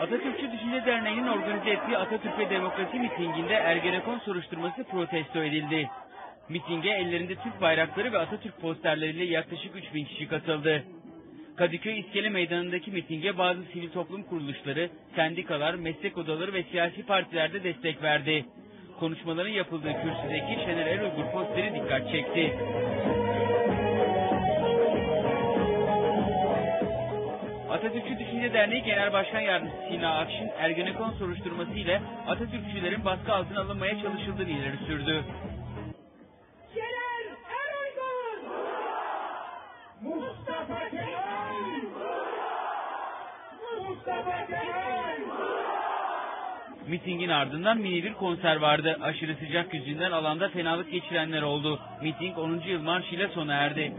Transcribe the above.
Atatürkçü Düşünce Derneği'nin organize ettiği Atatürk ve Demokrasi mitinginde Ergenekon soruşturması protesto edildi. Mitinge ellerinde Türk bayrakları ve Atatürk posterleriyle yaklaşık 3000 kişi katıldı. Kadıköy İskele Meydanı'ndaki mitinge bazı sivil toplum kuruluşları, sendikalar, meslek odaları ve siyasi partiler de destek verdi. Konuşmaların yapıldığı kürsüdeki Şener Eruygur posteri dikkat çekti. Atatürkçü Düşünce Derneği Genel Başkan Yardımcısı Sina Akşin, Ergenekon soruşturması ile Atatürkçülerin baskı altına alınmaya çalışıldığını ileri sürdü. Şener Eruygur! Mustafa Kemal! Mustafa Kemal! Mitingin ardından mini bir konser vardı. Aşırı sıcak yüzünden alanda fenalık geçirenler oldu. Miting 10. yıl marşıyla sona erdi.